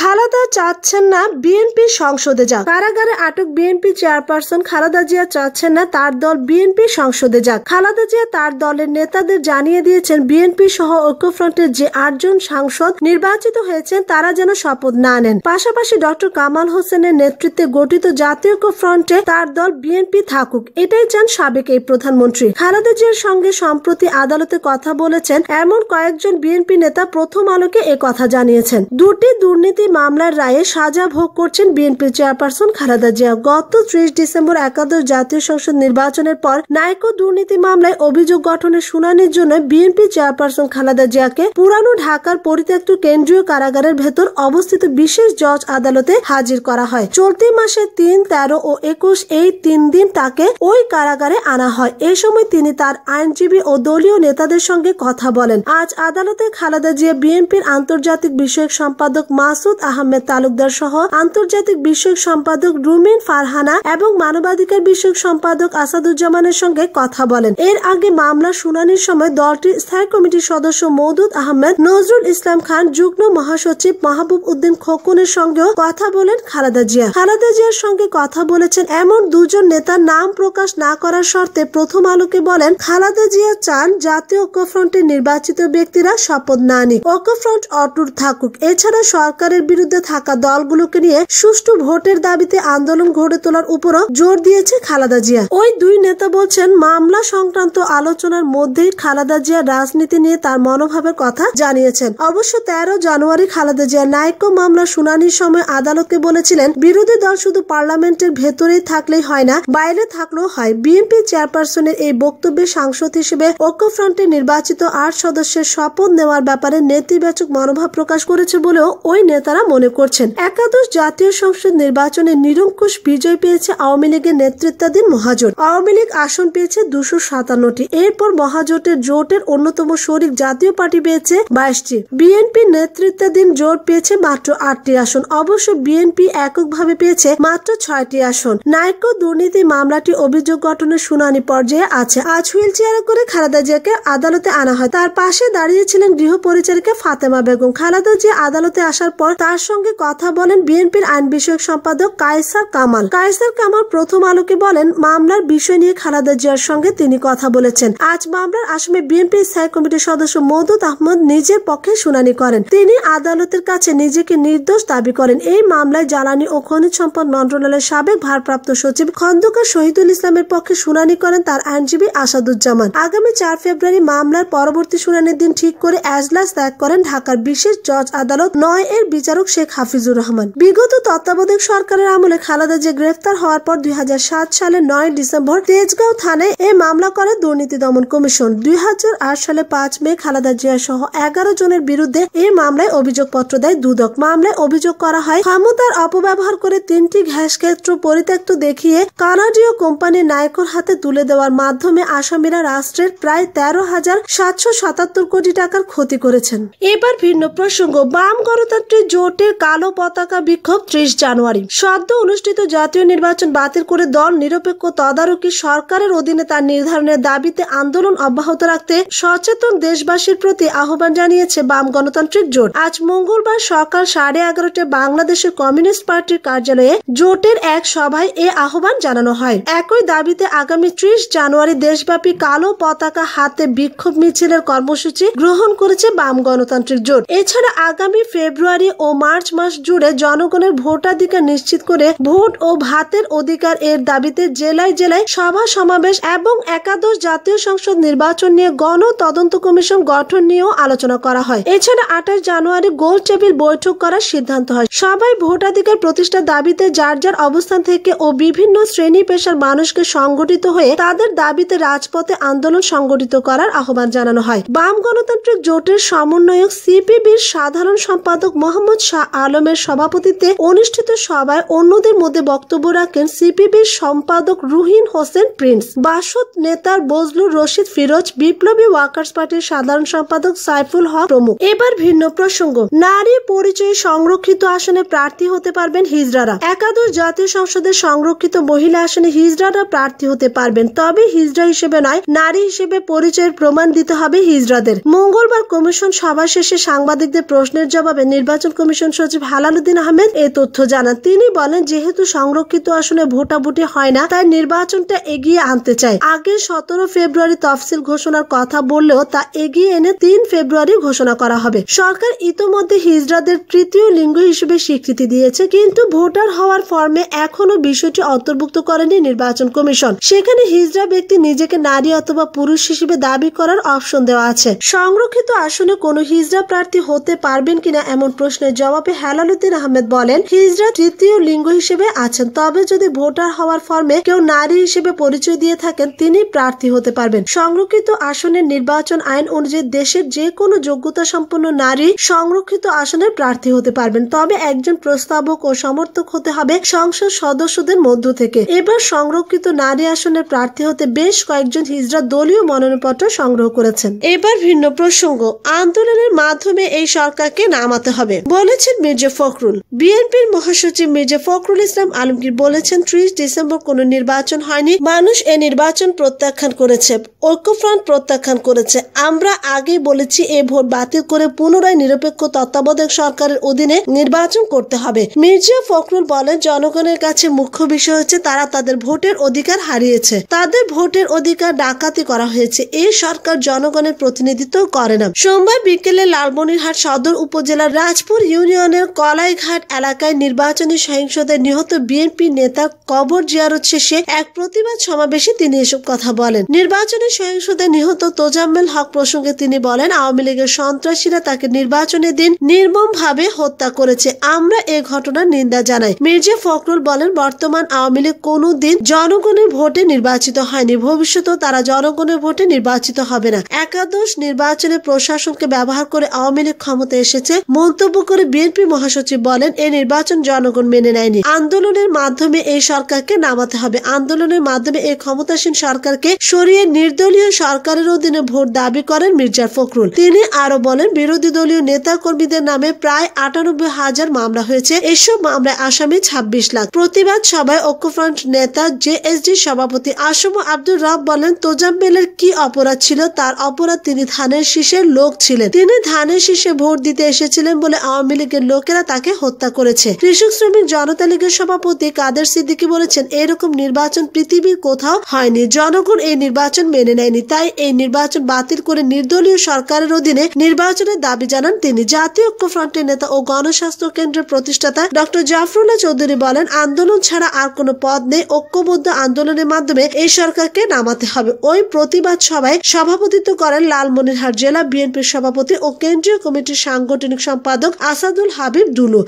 খালেদা চাচ্ছেন না বিএনপি সংসদে যাক। কারাগারে আটক বিএনপি চেয়ারপারসন খালাদা জিয়া চাচ্ছেন না তার দল বিএনপি সংসদে যাক। খালাদা জিয়া তার দলের নেতাদের জানিয়ে দিয়েছেন, বিএনপি সহ ঐক্যফ্রন্টের যে আটজন সাংসদ নির্বাচিত হয়েছেন, তারা যেন শপথ না নেন। পাশাপাশি ডক্টর কামাল হোসেনের নেতৃত্বে গঠিত জাতীয় ঐক্যফ্রন্টে তার দল বিএনপি থাকুক, এটাই চান সাবেক এই প্রধানমন্ত্রী। খালাদা জিয়ার সঙ্গে সম্প্রতি আদালতে কথা বলেছেন, এমন কয়েকজন বিএনপি নেতা প্রথম আলোকে কথা জানিয়েছেন। দুটি দুর্নীতি মামলার রায়ে সাজা ভোগ করছেন বিএনপি চেয়ারপারসন খালেদা জিয়া। গত ত্রিশ ডিসেম্বর একাদশ জাতীয় সংসদ নির্বাচনের পর নাইকো দুর্নীতি মামলায় অভিযোগ গঠনের শুনানির জন্য বিএনপি চেয়ারপারসন খালেদা জিয়াকে পুরানো ঢাকার পরিত্যক্ত কেন্দ্রীয় কারাগারের ভেতর অবস্থিত বিশেষ জজ আদালতে হাজির করা হয়। চলতি মাসে তিন, তেরো ও একুশ এই তিন দিন তাকে ওই কারাগারে আনা হয়। এ সময় তিনি তার আইনজীবী ও দলীয় নেতাদের সঙ্গে কথা বলেন। আজ আদালতে খালেদা জিয়া বিএনপির আন্তর্জাতিক বিষয়ক সম্পাদক মাসুদ আহমেদ তালুকদার সহ আন্তর্জাতিক বিষয়ক সম্পাদক রুমিন ফারহানা এবং মানবাধিকার বিষয়ক সম্পাদক আসাদুজ্জামানের সঙ্গে কথা বলেন। এর আগে মামলা শুনানির সময় দলটির স্থায়ী কমিটির সদস্য মৌদুদ আহমেদ, নজরুল ইসলাম খান, যুগ্ম মহাসচিব মাহবুব উদ্দিন খোকনের সঙ্গেও কথা বলেন খালেদা জিয়া। খালেদা জিয়ার সঙ্গে কথা বলেছেন এমন দুজন নেতার নাম প্রকাশ না করার শর্তে প্রথম আলোকে বলেন, খালেদা জিয়া চান জাতীয় ঐক্যফ্রন্টের নির্বাচিত ব্যক্তিরা শপথ না নিক। ঐক্যফ্রন্ট অটুট থাকুক। এছাড়া সরকারের বিরুদ্ধে থাকা দলগুলোকে নিয়ে সুষ্ঠু ভোটের দাবিতে আন্দোলন গড়ে তোলার উপরও জোর দিয়েছে খালেদা জিয়া। ওই দুই নেতা বলছেন, মামলা সংক্রান্ত আলোচনার মধ্যেই খালেদা জিয়া রাজনীতি নিয়ে তার মনোভাবের কথা জানিয়েছেন। অবশ্য তেরো জানুয়ারি খালেদা জিয়া নাইকো মামলা শুনানির সময় আদালতকে বলেছিলেন, বিরোধী দল শুধু পার্লামেন্টের ভেতরেই থাকলেই হয় না, বাইরে থাকলেও হয়। বিএনপি চেয়ারপারসনের এই বক্তব্যে সাংসদ হিসেবে ঐক্যফ্রন্টে নির্বাচিত আট সদস্যের শপথ নেওয়ার ব্যাপারে নেতিবাচক মনোভাব প্রকাশ করেছে বলেও ওই নেতারা মনে করছেন। একাদশ জাতীয় সংসদ নির্বাচনে নিরঙ্কুশ বিজয় পেয়েছে আওয়ামী লীগের নেতৃত্বাধীন মহাজোট। আওয়ামী লীগ আসন পেয়েছে দুশো সাতান্নটি। এরপর মহাজোটের জোটের অন্যতম শরিক জাতীয় পার্টি পেয়েছে বাইশটি। বিএনপি নেতৃত্বাধীন জোট পেয়েছে মাত্র আটটি আসন। অবশ্য বিএনপি এককভাবে পেয়েছে মাত্র ছয়টি আসন। নাইকো দুর্নীতি মামলাটি অভিযোগ গঠনের শুনানি পর্যায়ে আছে। আজ হুইল চেয়ারে করে খালেদা জিয়াকে আদালতে আনা হয়। তার পাশে দাঁড়িয়েছিলেন গৃহ পরিচারিকা ফাতেমা বেগম। খালেদা জিয়া আদালতে আসার পর তার সঙ্গে কথা বলেন বিএনপির আইন বিষয়ক সম্পাদক কায়সার কামাল। কায়সার কামাল প্রথম আলোকে বলেন, মামলার বিষয় নিয়ে খালেদা জিয়ার সঙ্গে তিনি কথা বলেছেন। আজ মামলার আসামে বিএনপির স্থায়ী কমিটির সদস্য মৌদুদ আহমদ নিজের পক্ষে শুনানি করেন। তিনি আদালতের কাছে নিজেকে নির্দোষ দাবি করেন। এই মামলায় জ্বালানি ও খনিজ সম্পদ মন্ত্রণালয়ের সাবেক ভারপ্রাপ্ত সচিব খন্দকার শহীদুল ইসলামের পক্ষে শুনানি করেন তার আইনজীবী আসাদুজ্জামান। আগামী চার ফেব্রুয়ারি মামলার পরবর্তী শুনানির দিন ঠিক করে এজলাস ত্যাগ করেন ঢাকার বিশেষ জজ আদালত নয় এর বিচারক শেখ হাফিজুর রহমান। বিগত তত্ত্বাবধায়ক সরকারের আমলে খালেদা যে গ্রেফতার হওয়ার পর দুই হাজার সাত সালে নয় ডিসেম্বর তেজগাঁও থানায় এ মামলা করে দুর্নীতি দমন কমিশন। দুই হাজার আট সালে পাঁচ মে খালেদা জিয়া সহ এগারো জনের বিরুদ্ধে এই মামলায় অভিযোগপত্র দেয় দুদক। মামলায় অভিযোগ করা হয়, ক্ষমতার অপব্যবহার করে তিনটি গ্যাস ক্ষেত্র পরিত্যক্ত দেখিয়ে কানাডীয় কোম্পানি নায়কর হাতে তুলে দেওয়ার মাধ্যমে আসামিরা রাষ্ট্রের প্রায় তেরো হাজার সাতশো সাতাত্তর কোটি টাকার ক্ষতি করেছেন। এবার ভিন্ন প্রসঙ্গ। বাম গণতান্ত্রিক জোটের কালো পতাকা বিক্ষোভ ত্রিশ জানুয়ারি। সদ্য অনুষ্ঠিত জাতীয় নির্বাচন বাতিল করে দল নিরপেক্ষ তদারকি সরকারের অধীনে তার নির্ধারণের দাবিতে আন্দোলন অব্যাহত রাখতে সচেতন দেশবাসীর প্রতি আহ্বান জানিয়েছে বাম গণতান্ত্রিক জোট। আজ মঙ্গলবার সকাল সাড়ে এগারোটায় বাংলাদেশের কমিউনিস্ট পার্টির কার্যালয়ে জোটের এক সভায় এ আহ্বান জানানো হয়। একই দাবিতে আগামী ত্রিশ জানুয়ারি দেশব্যাপী কালো পতাকা হাতে বিক্ষোভ মিছিলের কর্মসূচি গ্রহণ করেছে বাম গণতান্ত্রিক জোট। এছাড়া আগামী ফেব্রুয়ারি ও মার্চ মাস জুড়ে জনগণের ভোটাধিকার নিশ্চিত করে ভোট ও ভাতের অধিকার এর দাবিতে জেলায় জেলায় সভা, সমাবেশ এবং একাদশ জাতীয় সংসদ নির্বাচন নিয়ে গণ তদন্ত কমিশন গঠন নিয়েও আলোচনা করা হয়। এছাড়া আঠাশ জানুয়ারি গোল টেবিল বৈঠক করার সিদ্ধান্ত হয়। সবাই ভোটাধিকার প্রতিষ্ঠার দাবিতে যার যার অবস্থান থেকে ও বিভিন্ন শ্রেণি পেশার মানুষকে সংগঠিত হয়ে তাদের দাবিতে রাজপথে আন্দোলন সংগঠিত করার আহ্বান জানানো হয়। বাম গণতান্ত্রিক জোটের সমন্বয়ক সিপিবির সাধারণ সম্পাদক মোহাম্মদ শাহ আলমের সভাপতিত্বে অনুষ্ঠিত সভায় অন্যদের মধ্যে বক্তব্য রাখেন সিপিবির সম্পাদক রুহিন হোসেন প্রিন্স, বাসদ নেতার বজলুর রশিদ ফিরোজ, বিপ্লবী ওয়ার্কার্স পার্টির সাধারণ সম্পাদক সাইফুল হক প্রমুখ। এবার ভিন্ন প্রসঙ্গ, নারী পরিচয় সংরক্ষিত আসনে প্রার্থী হতে পারবেন হিজড়ারা। একাদশ জাতীয় সংসদের সংরক্ষিত মহিলা আসনে হিজরারা প্রার্থী হতে পারবেন, তবে হিজড়া হিসেবে নয়, নারী হিসেবে পরিচয়ের প্রমাণ দিতে হবে হিজরাদের মঙ্গলবার কমিশন সভা শেষে সাংবাদিকদের প্রশ্নের জবাবে নির্বাচন কমিশন কমিশন সচিব হালালুদ্দিন আহমেদ এই তথ্য জানান। তিনি বলেন, যেহেতু সংরক্ষিত আসনে ভোটাভুটি হয় না, তাই নির্বাচনটা এগিয়ে আনতে চায় আগে সতেরো ফেব্রুয়ারি তফসিল ঘোষণার কথা বললেও তা এগিয়ে এনে তিন ফেব্রুয়ারি ঘোষণা করা হবে। সরকার ইতোমধ্যে হিজড়াদের তৃতীয় লিঙ্গ হিসেবে স্বীকৃতি দিয়েছে, কিন্তু ভোটার হওয়ার ফর্মে এখনও বিষয়টি অন্তর্ভুক্ত করেনি নির্বাচন কমিশন। সেখানে হিজড়া ব্যক্তি নিজেকে নারী অথবা পুরুষ হিসেবে দাবি করার অপশন দেওয়া আছে। সংরক্ষিত আসনে কোনো হিজড়া প্রার্থী হতে পারবেন কিনা এমন প্রশ্নের জবাবে হেলালুদ্দিন আহমেদ বলেন, হিজরা তৃতীয় লিঙ্গ হিসেবে আছেন, তবে যদি ভোটার হওয়ার ফর্মে কেউ নারী হিসেবে পরিচয় দিয়ে থাকেন, তিনি প্রার্থী হতে পারবেন। সংরক্ষিত আসনের নির্বাচন আইন অনুযায়ী দেশের যে কোনো যোগ্যতা সম্পন্ন নারী সংরক্ষিত আসনের প্রার্থী হতে পারবেন। তবে একজন প্রস্তাবক ও সমর্থক হতে হবে সংসদ সদস্যদের মধ্য থেকে। এবার সংরক্ষিত নারী আসনের প্রার্থী হতে বেশ কয়েকজন হিজড়া দলীয় মনোনয়নপত্র সংগ্রহ করেছেন। এবার ভিন্ন প্রসঙ্গ, আন্দোলনের মাধ্যমে এই সরকারকে নামাতে হবে। বলেছেন মির্জা ফখরুল। বিএনপির মহাসচিব মির্জা ফখরুল ইসলাম আলমগীর বলেছেন ত্রিশ ডিসেম্বর কোনো নির্বাচন হয়নি। মানুষ এ নির্বাচন প্রত্যাখ্যান করেছে, ঐক্যফ্রন্ট প্রত্যাখ্যান করেছে। আমরা আগে বলেছি এ ভোট বাতিল করে পুনরায় নিরপেক্ষ তত্ত্বাবধায়ক সরকারের অধীনে নির্বাচন করতে হবে। মির্জা ফখরুল বলেন, জনগণের কাছে মুখ্য বিষয় হচ্ছে তারা তাদের ভোটের অধিকার হারিয়েছে। তাদের ভোটের অধিকার ডাকাতি করা হয়েছে। এই সরকার জনগণের প্রতিনিধিত্ব করে না। সোমবার বিকেলে লালমনিরহাট সদর উপজেলার রাজপুর ইউনিয়নের কলাইঘাট এলাকায় নির্বাচনী সহিংসতায় নিহত বিএনপি নেতা কবর জিয়ারত শেষে এক প্রতিবাদ সমাবেশে তিনি এসব কথা বলেন। নির্বাচনী সহিংসতায় নিহত তোজাম্মেল হক প্রসঙ্গে তিনি বলেন, আওয়ামী লীগের সন্ত্রাসীরা তাকে নির্বাচনের দিন নির্মম ভাবে হত্যা করেছে। আমরা এ ঘটনার নিন্দা জানাই। মির্জা ফখরুল বলেন, বর্তমান আওয়ামী লীগ কোনো দিন জনগণের ভোটে নির্বাচিত হয়নি। ভবিষ্যতেও তারা জনগণের ভোটে নির্বাচিত হবে না। একাদশ নির্বাচনে প্রশাসনকে ব্যবহার করে আওয়ামী লীগ ক্ষমতা এসেছে। মন্তব্য করে বিএনপি মহাসচিব বলেন এই নির্বাচন জনগণ মেনে নেয়নি। আন্দোলনের মাধ্যমে এই সরকারকে নামাতে হবে। আন্দোলনের মাধ্যমে এই ক্ষমতাসীন সরকারকে সরিয়ে নির্দলীয় সরকারের অধীনে ভোট দাবি করেন মির্জা ফখরুল। তিনি আরও বলেন, বিরোধী দলীয় নেতা কর্মীদের নামে প্রায় আটানব্বই হাজার মামলা হয়েছে। এসব মামলায় আসামি ছাব্বিশ লাখ। প্রতিবাদ সভায় ঐক্যফ্রন্ট নেতা জেএসডি সভাপতি আসম আব্দুর রব বলেন, তোজাম্মেলের কি অপরাধ ছিল? তার অপরাধ তিনি ধানের শীষের লোক ছিলেন। তিনি ধানের শীষে ভোট দিতে এসেছিলেন বলে আওয়ামী লীগের লোকেরা তাকে হত্যা করেছে। কৃষক শ্রমিক জনতা লীগের সভাপতি কাদের সিদ্দিকি বলেছেন, এরকম নির্বাচন পৃথিবীর কোথাও হয়নি। জনগণ এই নির্বাচন মেনে নেয়নি। তাই এই নির্বাচন বাতিল করে নির্দলীয় সরকারের অধীনে নির্বাচনের দাবি জানান তিনি। জাতীয় ঐক্যফ্রন্টের নেতা ও গণস্বাস্থ্য কেন্দ্রের প্রতিষ্ঠাতা ডক্টর জাফরুল্লাহ চৌধুরী বলেন, আন্দোলন ছাড়া আর কোনো পদ নেই। ঐক্যবদ্ধ আন্দোলনের মাধ্যমে এই সরকারকে নামাতে হবে। ওই প্রতিবাদ সভায় সভাপতিত্ব করেন লালমনিরহাট জেলা বিএনপির সভাপতি ও কেন্দ্রীয় কমিটির সাংগঠনিক সম্পাদক আসাদুল হাবিব দুলু।